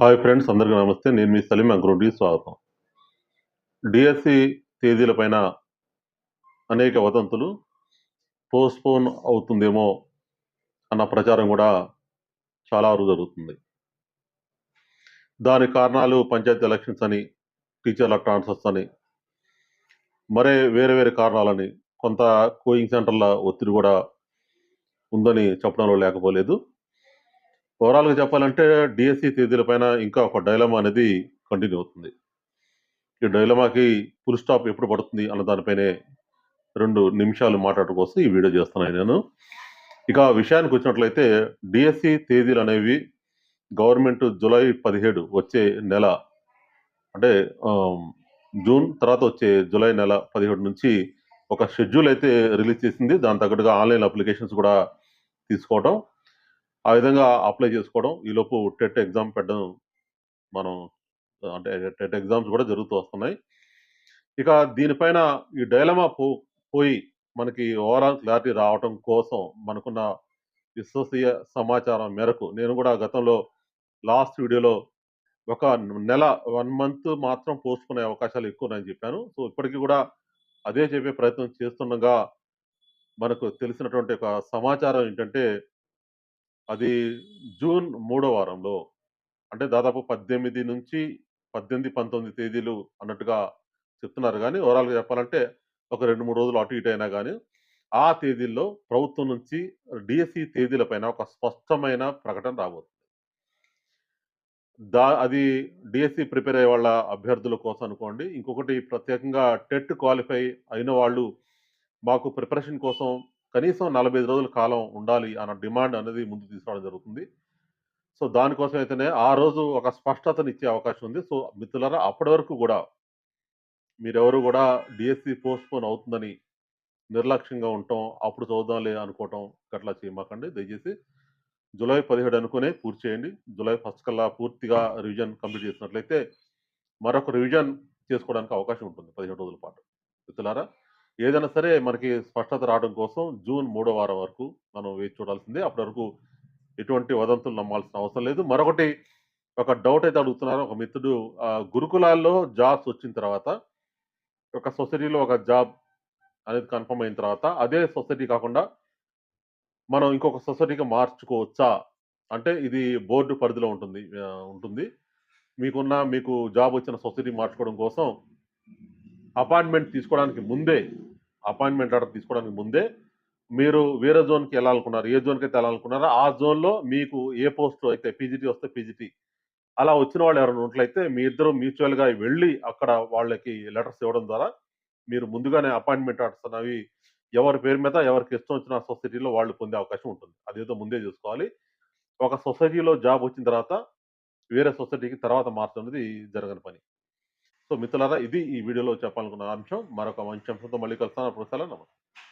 Hi friends అందరికీ నమస్తే. నేను మీ సలీం అగ్రోడి స్వాగతం. డిఎస్సి తేదీలపైన అనేక వదంతులు పోస్ట్పోన్ అవుతుందేమో అన్న ప్రచారం కూడా చాలా వరకు జరుగుతుంది. దాని కారణాలు పంచాయతీ ఎలక్షన్స్ అని టీచర్ల ట్రాన్స్ఫర్స్ అని మరే వేరే వేరే కారణాలని కొంత కోయింగ్ సెంటర్ల ఒత్తిడి కూడా ఉందని చెప్పడంలో లేకపోలేదు. ఓవరాల్గా చెప్పాలంటే డిఎస్సి తేదీలపైన ఇంకా ఒక డైలమా అనేది కంటిన్యూ అవుతుంది. ఈ డైలమాకి ఫుల్ స్టాప్ ఎప్పుడు పడుతుంది అన్న దానిపైనే రెండు నిమిషాలు మాట్లాడుకోవచ్చు కోసం ఈ వీడియో చేస్తున్నాను నేను. ఇక విషయానికి వచ్చినట్లయితే డిఎస్సి తేదీలు అనేవి గవర్నమెంట్ జూలై పదిహేడు వచ్చే నెల అంటే జూన్ తర్వాత వచ్చే జూలై నెల పదిహేడు నుంచి ఒక షెడ్యూల్ అయితే రిలీజ్ చేసింది. దాని తగ్గట్టుగా ఆన్లైన్ అప్లికేషన్స్ కూడా తీసుకోవడం ఆ విధంగా అప్లై చేసుకోవడం. ఈలోపు టెట్ ఎగ్జామ్ పెట్టడం మనం అంటే టెట్ ఎగ్జామ్స్ కూడా జరుగుతూ వస్తున్నాయి. ఇక దీనిపైన ఈ డైలమా పో పోయి మనకి ఓవరాల్ క్లారిటీ రావటం కోసం మనకున్న విశ్వసనీయ సమాచారం మేరకు నేను కూడా గతంలో లాస్ట్ వీడియోలో ఒక నెల వన్ మంత్ మాత్రం పోసుకునే అవకాశాలు ఎక్కువ చెప్పాను. సో ఇప్పటికీ కూడా అదే చెప్పే ప్రయత్నం చేస్తుండగా మనకు తెలిసినటువంటి ఒక సమాచారం ఏంటంటే అది జూన్ మూడో వారంలో. అంటే దాదాపు పద్దెనిమిది నుంచి పద్దెనిమిది పంతొమ్మిది తేదీలు అన్నట్టుగా చెప్తున్నారు. కానీ ఓవరాల్గా చెప్పాలంటే ఒక రెండు మూడు రోజులు అటు ఇటు అయినా కానీ ఆ తేదీల్లో ప్రభుత్వం నుంచి డిఎస్సి తేదీలపైన ఒక స్పష్టమైన ప్రకటన రాబోతుంది. దా అది డిఎస్సి ప్రిపేర్ అయ్యే వాళ్ళ అభ్యర్థుల కోసం అనుకోండి. ఇంకొకటి ప్రత్యేకంగా టెట్ క్వాలిఫై అయిన వాళ్ళు మాకు ప్రిపరేషన్ కోసం కనీసం నలభై ఐదు రోజుల కాలం ఉండాలి అన్న డిమాండ్ అనేది ముందు తీసుకురావడం జరుగుతుంది. సో దానికోసం అయితేనే ఆ రోజు ఒక స్పష్టతని ఇచ్చే అవకాశం ఉంది. సో మిత్రులారా అప్పటి వరకు కూడా మీరెవరు కూడా డిఎస్సి పోస్ట్పోన్ అవుతుందని నిర్లక్ష్యంగా ఉండటం అప్పుడు చదువుదాంలే అనుకోవటం గట్లా చేయమాకండి. దయచేసి జూలై పదిహేడు అనుకునే పూర్తి చేయండి. జూలై ఫస్ట్ కల్లా పూర్తిగా రివిజన్ కంప్లీట్ చేసినట్లయితే మరొక రివిజన్ చేసుకోవడానికి అవకాశం ఉంటుంది పదిహేడు రోజుల పాటు. మిత్రులారా ఏదైనా సరే మనకి స్పష్టత రావడం కోసం జూన్ మూడో వారం వరకు మనం వేచి చూడాల్సిందే. అప్పటి వరకు ఎటువంటి వదంతులు నమ్మాల్సిన అవసరం లేదు. మరొకటి ఒక డౌట్ అయితే అడుగుతున్నారు ఒక మిత్రుడు గురుకులాల్లో జాబ్స్ వచ్చిన తర్వాత ఒక సొసైటీలో ఒక జాబ్ అనేది కన్ఫర్మ్ అయిన తర్వాత అదే సొసైటీ కాకుండా మనం ఇంకొక సొసైటీకి మార్చుకోవచ్చా? అంటే ఇది బోర్డు పరిధిలో ఉంటుంది ఉంటుంది. మీకున్న మీకు జాబ్ వచ్చిన సొసైటీ మార్చుకోవడం కోసం అపాయింట్మెంట్ తీసుకోవడానికి ముందే అపాయింట్మెంట్ ఆర్డర్ తీసుకోవడానికి ముందే మీరు వేరే జోన్కి వెళ్ళాలనుకున్నారు ఏ జోన్కి అయితే వెళ్ళాలనుకున్నారో ఆ జోన్లో మీకు ఏ పోస్ట్ అయితే పీజీటీ వస్తే పీజీటీ అలా వచ్చిన వాళ్ళు ఎవరైనా ఉన్నట్లయితే మీ ఇద్దరు మ్యూచువల్గా వెళ్ళి అక్కడ వాళ్ళకి లెటర్స్ ఇవ్వడం ద్వారా మీరు ముందుగానే అపాయింట్మెంట్ ఆర్డర్స్ అనేవి ఎవరి పేరు మీద ఎవరికి ఇష్టం వచ్చిన సొసైటీలో వాళ్ళు పొందే అవకాశం ఉంటుంది. అదేదో ముందే చూసుకోవాలి. ఒక సొసైటీలో జాబ్ వచ్చిన తర్వాత వేరే సొసైటీకి తర్వాత మార్చడం అనేది జరగని పని. సో మిత్రులారా ఇది ఈ వీడియోలో చెప్పాలనుకున్న అంశం. మరొక మంచి అంశంతో మళ్ళీ కలుస్తాను. అప్పుడు నమస్తే